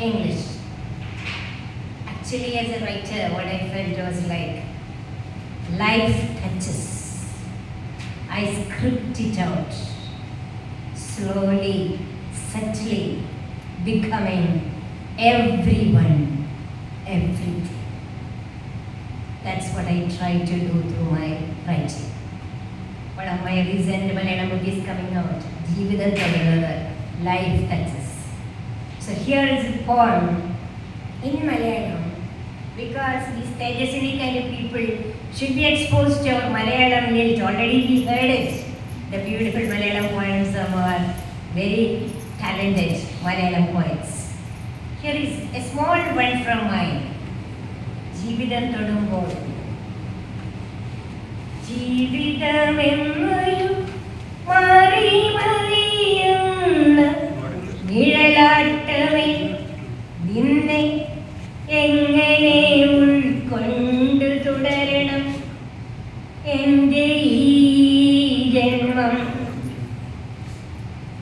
English. Actually, as a writer, what I felt was like life touches. I script it out slowly, subtly becoming everyone, everything. That's what I try to do through my writing. One of my recent Malayalam coming out, Jeevitha Life That's So here is a poem in Malayalam because these Tejasini kind of people should be exposed to our Malayalam lilt. Already we heard it. The beautiful Malayalam poems of our very talented Malayalam poets. Here is a small one from mine. ജീവിതം തൊടുമ്പോൾ ജീവിതമെന്നൊരു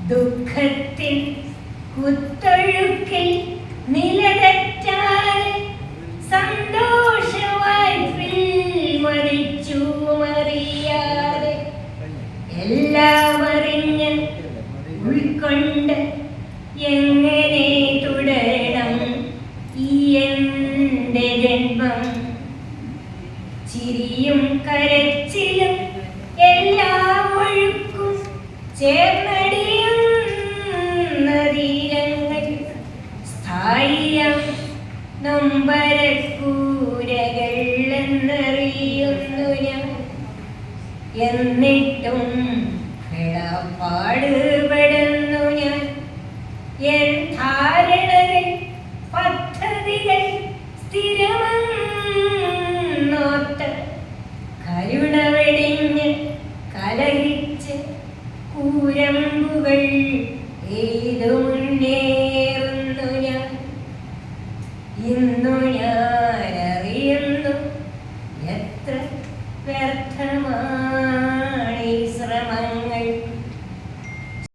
ദുഃഖത്തിൽ കുത്തൊഴുക്കിൽ നിലതെറ്റാതെ സന്തോഷവായ്പിൽ മരിച്ചു മറിയാതെ എല്ലാം ഉൾക്കൊണ്ട് എങ്ങനെ തുടരണം ഈ എന്റെ ജന്മം? ചിരിയും കരച്ചിലും എല്ലാം ഒഴുക്കും ചേർന്നടിയുന്ന തീരങ്ങൾ സ്ഥായിയം നൊമ്പരക്കൂരകൾ എന്നറിയുന്നു ഞാൻ. എന്നിട്ടും പാടുപെടുന്നു ഞാൻ. എൻ ധാരണകൾ പദ്ധതികൾ സ്ഥിരമെന്നോർത്ത് കരുണ വെടിഞ്ഞ് കലഹിച്ച് കൂരമ്പുകൾ ഏതുമുണ്ടേ